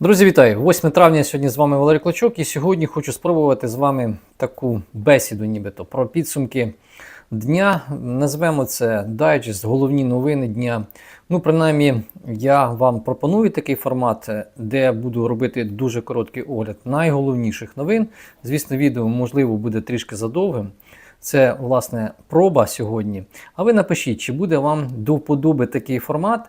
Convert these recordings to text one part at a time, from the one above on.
Друзі, вітаю! 8 травня сьогодні з вами Валерій Клочок, і сьогодні хочу спробувати з вами таку бесіду, нібито про підсумки дня. Назвемо це дайджест, головні новини дня. Ну, принаймні, я вам пропоную такий формат, де буду робити дуже короткий огляд найголовніших новин. Звісно, відео, можливо, буде трішки задовгим. Це, власне, проба сьогодні. А ви напишіть, чи буде вам до вподоби такий формат.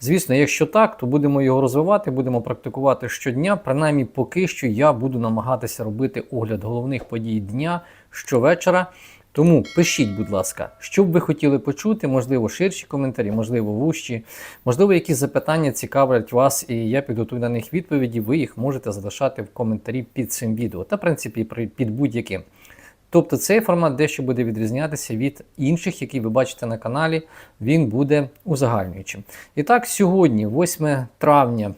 Звісно, якщо так, то будемо його розвивати, будемо практикувати щодня. Принаймні, поки що я буду намагатися робити огляд головних подій дня щовечора. Тому пишіть, будь ласка, що б ви хотіли почути, можливо, ширші коментарі, можливо, вущі, можливо, якісь запитання цікавлять вас, і я підготую на них відповіді. Ви їх можете залишати в коментарі під цим відео та, в принципі, під будь-яким. Тобто цей формат дещо буде відрізнятися від інших, які ви бачите на каналі, він буде узагальнюючим. І так, сьогодні, 8 травня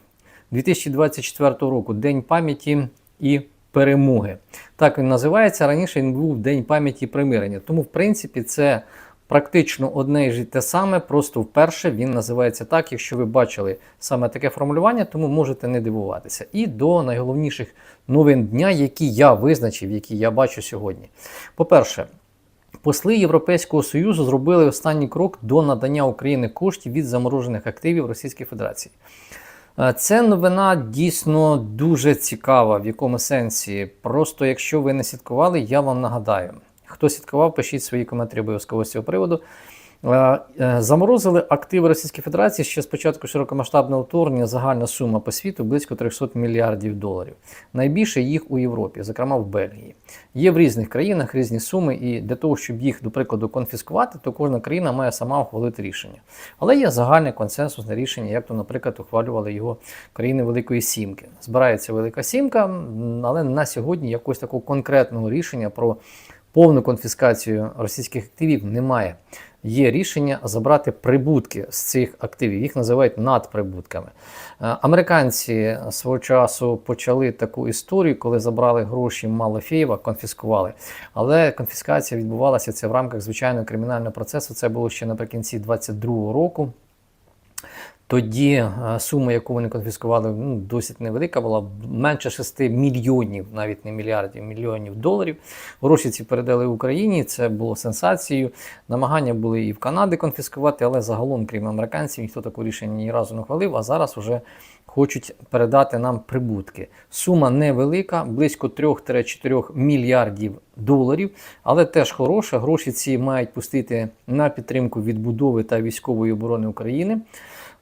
2024 року, День пам'яті і перемоги. Так він називається. Раніше він був День пам'яті і примирення. Тому, в принципі, це практично одне і те саме, просто вперше він називається так, якщо ви бачили саме таке формулювання, тому можете не дивуватися. І до найголовніших новин дня, які я визначив, які я бачу сьогодні. По-перше, Посли Європейського Союзу зробили останній крок до надання Україні коштів від заморожених активів Російської Федерації. Е, Це новина дійсно дуже цікава. В якому сенсі? Просто якщо ви не слідкували, я вам нагадаю. Хто слідкував, пишіть свої коментарі обов'язково з цього приводу. Е, е, Заморозили активи Російської Федерації ще з початку широкомасштабного вторгнення. Загальна сума по світу близько 300 мільярдів доларів. Найбільше їх у Європі, зокрема в Бельгії. Є в різних країнах різні суми, і для того, щоб їх, до прикладу, конфіскувати, то кожна країна має сама ухвалити рішення. Але є загальне консенсусне рішення, як то, наприклад, ухвалювали його країни Великої Сімки. Збирається Велика Сімка, але на сьогодні якогось такого конкретного рішення про повну конфіскацію російських активів немає. Є рішення забрати прибутки з цих активів, їх називають надприбутками. Е, Американці свого часу почали таку історію, коли забрали гроші Малафєєва, конфіскували. Але конфіскація відбувалася це в рамках звичайного кримінального процесу. Це було ще наприкінці 22-го року. Тоді е, сума, яку вони конфіскували, ну, досить невелика була, менше 6 мільйонів, навіть не мільярдів, мільйонів доларів. Гроші ці передали Україні. Це було сенсацією. Намагання були і в Канаді конфіскувати, але загалом, крім американців, ніхто таке рішення ні разу не ухвалив. А зараз вже хочуть передати нам прибутки. Сума невелика, близько 3-4 мільярдів доларів, але теж хороша. Гроші ці мають пустити на підтримку відбудови та військової оборони України.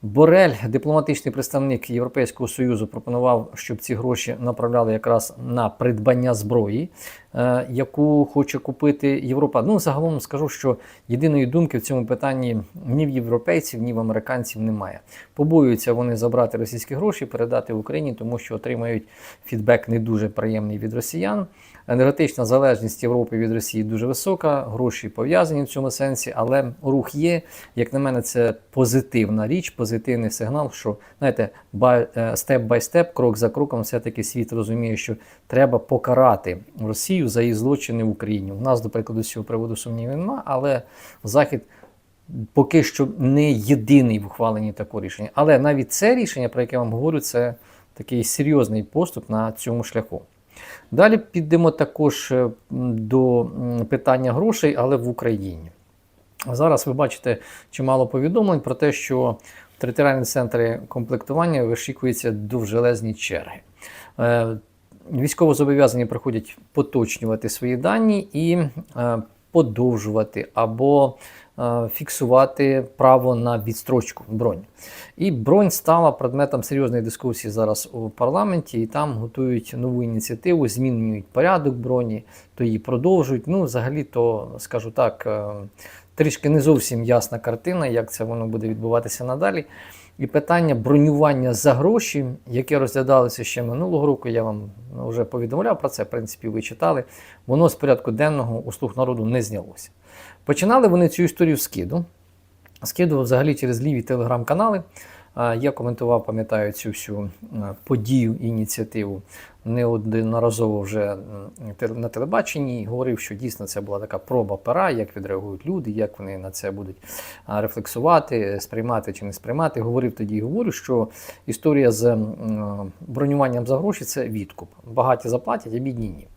Борель, дипломатичний представник Європейського Союзу, пропонував, щоб ці гроші направляли якраз на придбання зброї, яку хоче купити Європа. Ну, загалом скажу, що єдиної думки в цьому питанні ні в європейців, ні в американців немає. Побоюються вони забрати російські гроші, передати в Україні, тому що отримають фідбек не дуже приємний від росіян. Енергетична залежність Європи від Росії дуже висока, гроші пов'язані в цьому сенсі, але рух є. Як на мене, це позитивна річ, позитивний сигнал, що знаєте, степ бай степ, крок за кроком, все-таки світ розуміє, що треба покарати Росію за її злочини в Україні. У нас, до прикладу, з цього приводу сумнівів немає, але Захід. Поки що не єдиний в ухваленні такого рішення. Але навіть це рішення, про яке я вам говорю, це такий серйозний поступ на цьому шляху. Далі підемо також е, до питання грошей, але в Україні. Зараз ви бачите чимало повідомлень про те, що в територіальні центри комплектування вишікуються довжелезні черги. Е, Військовозобов'язані приходять поточнювати свої дані і е, подовжувати або е, фіксувати право на відстрочку бронь. І бронь стала предметом серйозної дискусії зараз у парламенті, і там готують нову ініціативу, змінюють порядок броні, то її продовжують. Ну, взагалі, то скажу так, е, трішки не зовсім ясна картина, як це воно буде відбуватися надалі. І питання бронювання за гроші, яке розглядалося ще минулого року, я вам вже повідомляв про це, в принципі, ви читали, воно з порядку денного у слух народу не знялося. Починали вони цю історію з киду. Скидував взагалі через ліві телеграм-канали. Я коментував, пам'ятаю, цю всю подію ініціативу неодноразово вже на телебаченні говорив, що дійсно це була така проба пера, як відреагують люди, як вони на це будуть рефлексувати, сприймати чи не сприймати. Говорив тоді і говорю, що історія з бронюванням за гроші це відкуп. Багаті заплатять, а бідні ні.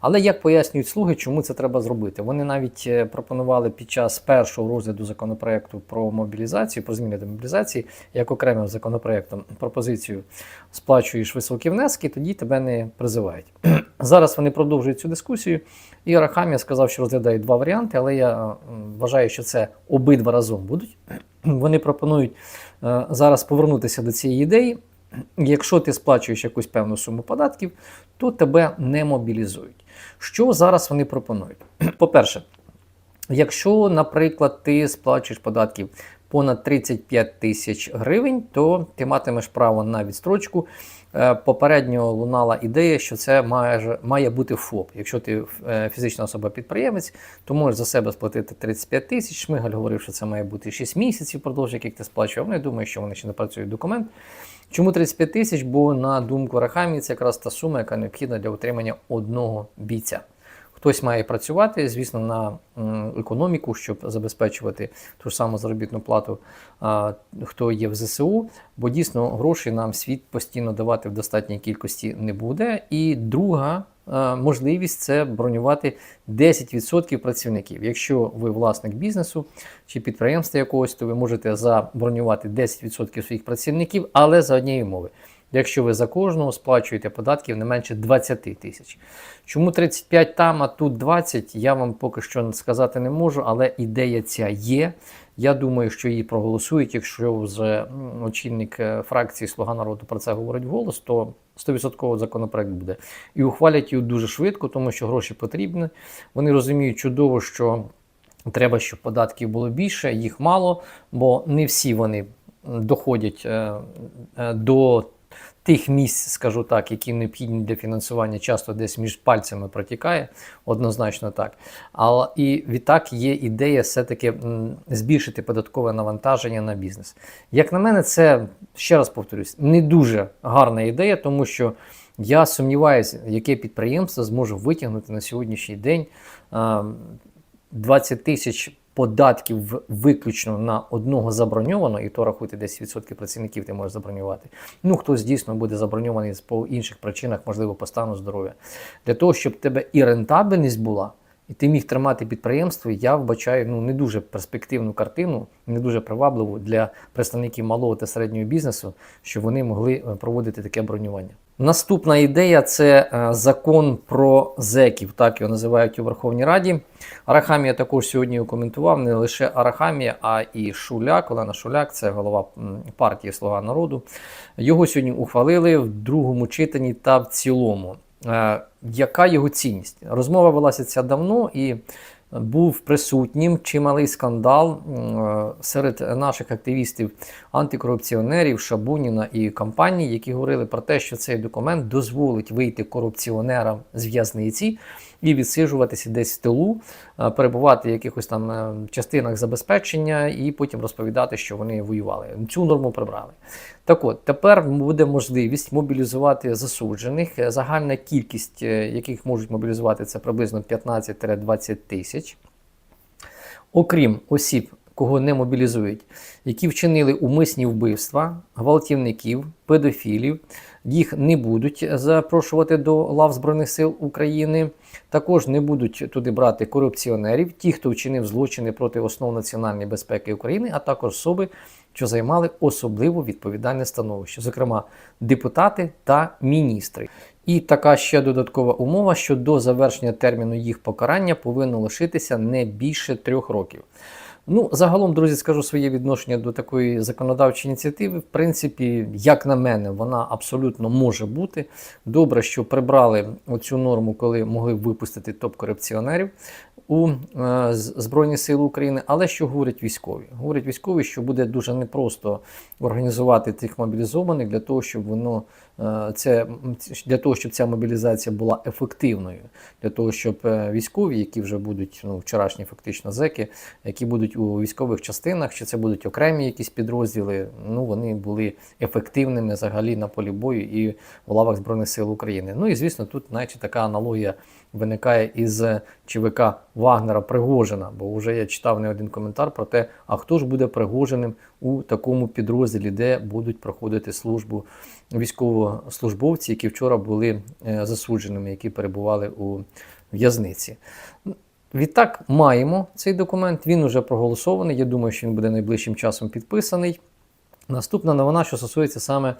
Але як пояснюють слуги, чому це треба зробити? Вони навіть е, пропонували під час першого розгляду законопроекту про мобілізацію, про зміни до мобілізації, як окремим законопроектом пропозицію сплачуєш високі внески, тоді тебе не призивають. Зараз вони продовжують цю дискусію. І Арахамія сказав, що розглядає два варіанти, але я вважаю, що це обидва разом будуть. Вони пропонують е, зараз повернутися до цієї ідеї. Якщо ти сплачуєш якусь певну суму податків, то тебе не мобілізують. Що зараз вони пропонують? По-перше, якщо, наприклад, ти сплачуєш податків понад 35 тисяч гривень, то ти матимеш право на відстрочку. Е, Попередньо лунала ідея, що це має, має бути ФОП. Якщо ти е, фізична особа-підприємець, то можеш за себе сплатити 35 тисяч. Шмигаль говорив, що це має бути 6 місяців продовж яких ти сплачував. Вони думають, що вони ще не працюють документ. Чому 35 тисяч? Бо на думку Рахамі, це якраз та сума, яка необхідна для утримання одного бійця. Хтось має працювати, звісно, на економіку, щоб забезпечувати ту ж саму заробітну плату, хто є в ЗСУ, бо дійсно грошей нам світ постійно давати в достатній кількості не буде. І друга е, можливість це бронювати 10% працівників. Якщо ви власник бізнесу чи підприємства якогось, то ви можете забронювати 10% своїх працівників, але за однієї умови. Якщо ви за кожного сплачуєте податків не менше 20 тисяч. Чому 35 там, а тут 20, я вам поки що сказати не можу, але ідея ця є. Я думаю, що її проголосують. Якщо вже очільник е, фракції Слуга народу про це говорить вголос, то 100% законопроект буде. І ухвалять його дуже швидко, тому що гроші потрібні. Вони розуміють чудово, що треба, щоб податків було більше, їх мало, бо не всі вони доходять е, е, до тих місць, скажу так, які необхідні для фінансування, часто десь між пальцями протікає, однозначно так. Але і відтак є ідея все-таки збільшити податкове навантаження на бізнес. Як на мене, це ще раз повторюсь, не дуже гарна ідея, тому що я сумніваюся, яке підприємство зможе витягнути на сьогоднішній день 20 тисяч податків виключно на одного заброньованого, і то рахуйте 10% працівників ти можеш забронювати. Ну, хтось дійсно буде заброньований по інших причинах, можливо, по стану здоров'я. Для того, щоб в тебе і рентабельність була, і ти міг тримати підприємство, я вбачаю ну, не дуже перспективну картину, не дуже привабливу для представників малого та середнього бізнесу, щоб вони могли е, проводити таке бронювання. Наступна ідея це е, закон про зеків, так його називають у Верховній Раді. Арахамія також сьогодні коментував не лише Арахамія, а і Шуляк. Олена Шуляк, це голова партії Слуга народу. Його сьогодні ухвалили в другому читанні та в цілому. Е, Яка його цінність? Розмова велася ця давно і був присутнім чималий скандал серед наших активістів, антикорупціонерів, Шабуніна і компанії, які говорили про те, що цей документ дозволить вийти корупціонерам з в'язниці і відсиджуватися десь в тилу, е, перебувати в якихось там е, частинах забезпечення і потім розповідати, що вони воювали. Цю норму прибрали. Так от, тепер буде можливість мобілізувати засуджених. Е, Загальна кількість, яких можуть мобілізувати, це приблизно 15-20 тисяч. Окрім осіб, кого не мобілізують, які вчинили умисні вбивства, гвалтівників, педофілів, їх не будуть запрошувати до лав Збройних сил України. Також не будуть туди брати корупціонерів, ті, хто вчинив злочини проти основ національної безпеки України, а також особи, що займали особливо відповідальне становище, зокрема депутати та міністри. І така ще додаткова умова, що до завершення терміну їх покарання повинно лишитися не більше трьох років. Ну, загалом, друзі, скажу своє відношення до такої законодавчої ініціативи. В принципі, як на мене, вона абсолютно може бути. Добре, що прибрали оцю норму, коли могли випустити топ-корупціонерів у е, Збройні Сили України. Але що говорять військові? Говорять військові, що буде дуже непросто організувати тих мобілізованих для того, щоб воно е, це для того, щоб ця мобілізація була ефективною, для того, щоб е, військові, які вже будуть ну, вчорашні фактично зеки, які будуть у військових частинах, чи це будуть окремі якісь підрозділи, ну вони були ефективними взагалі на полі бою і в лавах Збройних сил України. Ну і звісно, тут наче така аналогія виникає із ЧВК Вагнера Пригожина, бо вже я читав не один коментар про те, а хто ж буде Пригожиним у такому підрозділі, де будуть проходити службу військовослужбовці, які вчора були е, засудженими, які перебували у в'язниці. Відтак маємо цей документ. Він уже проголосований. Я думаю, що він буде найближчим часом підписаний. Наступна новина, що стосується саме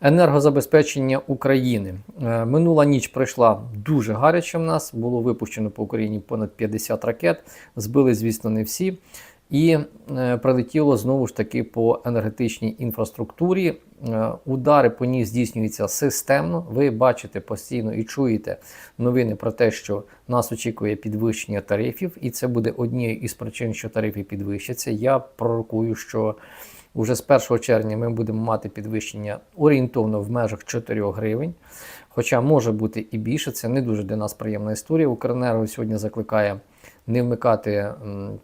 енергозабезпечення України. Е, Минула ніч пройшла дуже гаряче в нас. Було випущено по Україні понад 50 ракет. Збили, звісно, не всі. І е, прилетіло знову ж таки по енергетичній інфраструктурі. Е, Удари по ній здійснюються системно. Ви бачите постійно і чуєте новини про те, що нас очікує підвищення тарифів, і це буде однією із причин, що тарифи підвищаться. Я пророкую, що Уже з 1 червня ми будемо мати підвищення орієнтовно в межах 4 гривень. Хоча може бути і більше, це не дуже для нас приємна історія. Укренерго сьогодні закликає не вмикати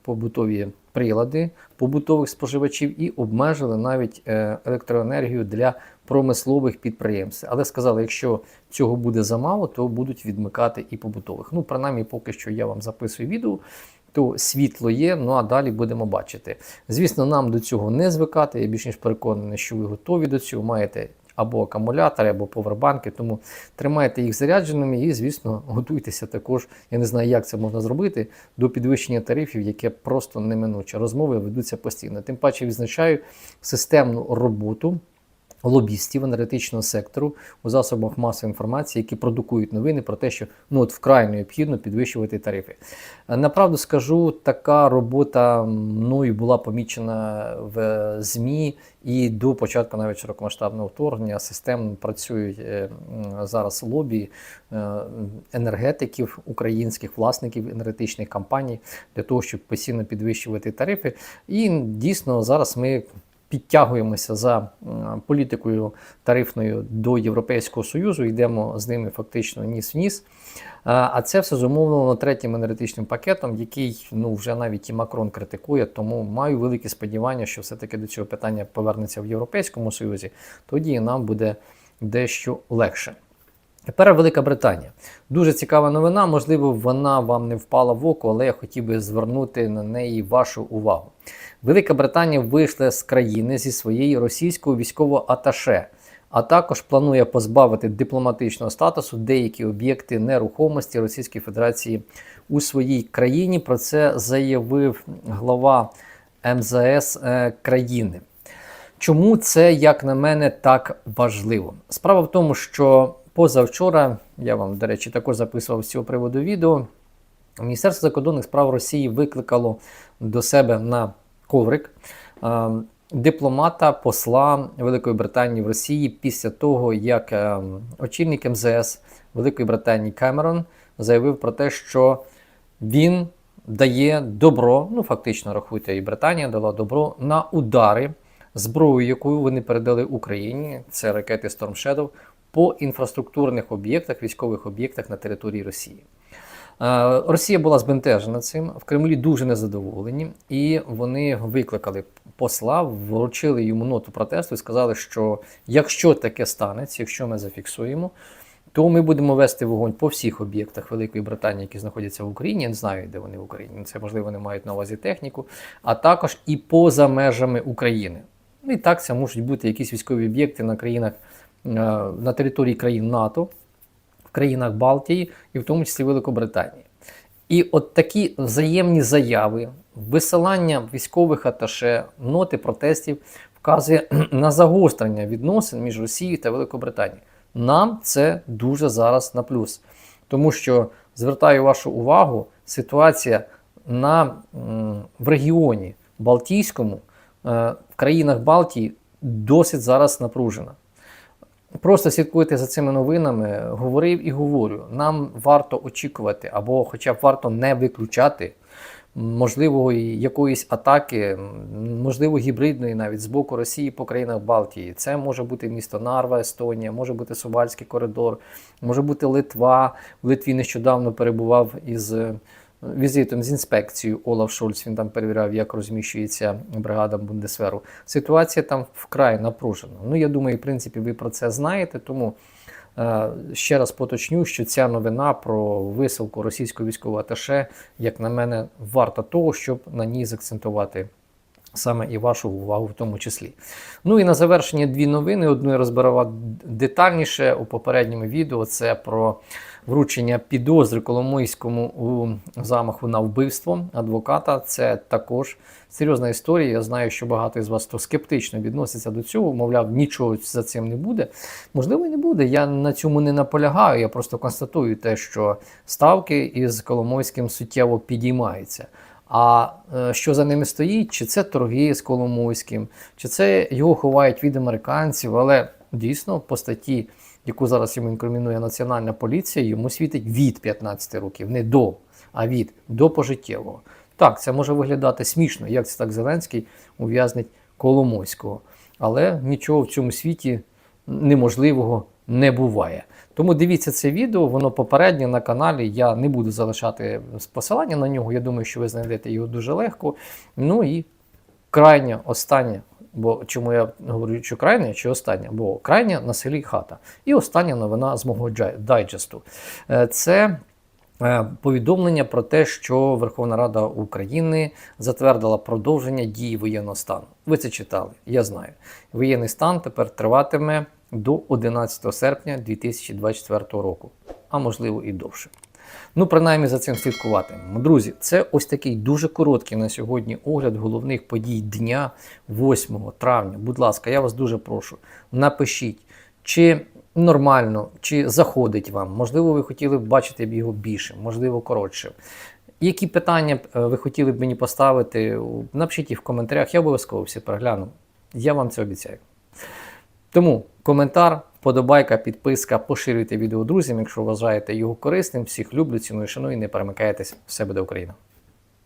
побутові прилади побутових споживачів і обмежили навіть е, електроенергію для промислових підприємств. Але сказали, якщо цього буде замало, то будуть відмикати і побутових. Ну, принаймні, поки що я вам записую відео то світло є, ну а далі будемо бачити. Звісно, нам до цього не звикати. Я більш ніж переконаний, що ви готові до цього, маєте або акумулятори, або повербанки, тому тримайте їх зарядженими і, звісно, готуйтеся також. Я не знаю, як це можна зробити до підвищення тарифів, яке просто неминуче. Розмови ведуться постійно. Тим паче відзначаю системну роботу лобістів енергетичного сектору у засобах масової інформації, які продукують новини про те, що ну от вкрай необхідно підвищувати тарифи. Е, Направду скажу, така робота мною була помічена в ЗМІ і до початку навіть широкомасштабного вторгнення системно працюють е, зараз лобі е, енергетиків, українських власників енергетичних компаній для того, щоб постійно підвищувати тарифи. І дійсно зараз ми підтягуємося за політикою тарифною до Європейського Союзу, йдемо з ними фактично ніс в ніс. А це все зумовлено третім енергетичним пакетом, який ну вже навіть і Макрон критикує. Тому маю великі сподівання, що все-таки до цього питання повернеться в Європейському Союзі. Тоді нам буде дещо легше. Тепер Велика Британія. Дуже цікава новина. Можливо, вона вам не впала в око, але я хотів би звернути на неї вашу увагу. Велика Британія вийшла з країни зі своєї російського військового аташе, а також планує позбавити дипломатичного статусу деякі об'єкти нерухомості Російської Федерації у своїй країні. Про це заявив глава МЗС е, країни. Чому це, як на мене, так важливо? Справа в тому, що позавчора, я вам, до речі, також записував з цього приводу відео. Міністерство закордонних справ Росії викликало до себе на коврик дипломата, посла Великої Британії в Росії після того, як е, очільник МЗС Великої Британії Кемерон заявив про те, що він дає добро, ну фактично рахуйте, і Британія дала добро на удари зброю, яку вони передали Україні, це ракети Storm Shadow, по інфраструктурних об'єктах, військових об'єктах на території Росії. Е, Росія була збентежена цим, в Кремлі дуже незадоволені, і вони викликали посла, вручили йому ноту протесту і сказали, що якщо таке станеться, якщо ми зафіксуємо, то ми будемо вести вогонь по всіх об'єктах Великої Британії, які знаходяться в Україні. Я не знаю, де вони в Україні. Це можливо вони мають на увазі техніку, а також і поза межами України. Ну і так це можуть бути якісь військові об'єкти на країнах на території країн НАТО, в країнах Балтії і в тому числі Великобританії. І от такі взаємні заяви, висилання військових аташе, ноти протестів вказує на загострення відносин між Росією та Великобританією. Нам це дуже зараз на плюс. Тому що звертаю вашу увагу, ситуація на, в регіоні Балтійському, е, в країнах Балтії досить зараз напружена. Просто слідкуйте за цими новинами, говорив і говорю. Нам варто очікувати, або хоча б варто не виключати можливої якоїсь атаки, можливо, гібридної навіть з боку Росії по країнах Балтії. Це може бути місто Нарва, Естонія, може бути Сувальський коридор, може бути Литва. В Литві нещодавно перебував із візитом з інспекцією Олаф Шольц. Він там перевіряв, як розміщується бригада Бундесверу. Ситуація там вкрай напружена. Ну, я думаю, в принципі, ви про це знаєте, тому. Е, Ще раз поточню, що ця новина про висилку російського військового аташе, як на мене, варта того, щоб на ній закцентувати саме і вашу увагу в тому числі. Ну і на завершення дві новини. Одну я розбирав детальніше у попередньому відео. Це про вручення підозри Коломийському у замаху на вбивство адвоката. Це також серйозна історія. Я знаю, що багато із вас то скептично відноситься до цього. Мовляв, нічого за цим не буде. Можливо, і не буде. Я на цьому не наполягаю. Я просто констатую те, що ставки із Коломойським суттєво підіймаються. А е, що за ними стоїть? Чи це торги з Коломойським, чи це його ховають від американців, але дійсно по статті, яку зараз йому інкримінує Національна поліція, йому світить від 15 років, не до, а від до пожиттєвого. Так, це може виглядати смішно, як це так Зеленський ув'язнить Коломойського. Але нічого в цьому світі неможливого не буває. Тому дивіться це відео, воно попереднє на каналі. Я не буду залишати посилання на нього. Я думаю, що ви знайдете його дуже легко. Ну і крайня, остання. Бо чому я говорю, що крайня чи остання? Бо крайня на селі хата. І остання новина з мого дайджесту. Е, Це е, повідомлення про те, що Верховна Рада України затвердила продовження дії воєнного стану. Ви це читали, я знаю. Воєнний стан тепер триватиме до 11 серпня 2024 року, а можливо і довше. Ну, принаймні за цим слідкуватимемо. Друзі, це ось такий дуже короткий на сьогодні огляд головних подій дня 8 травня. Будь ласка, я вас дуже прошу, напишіть, чи нормально, чи заходить вам. Можливо, ви хотіли б бачити б його більше, можливо, коротше. Які питання е, ви хотіли б мені поставити? Напишіть їх в коментарях, я обов'язково всі перегляну. Я вам це обіцяю. Тому коментар, подобайка, підписка, поширюйте відео друзям, якщо вважаєте його корисним. Всіх люблю, ціную, шаную не перемикайтесь. Все буде Україна!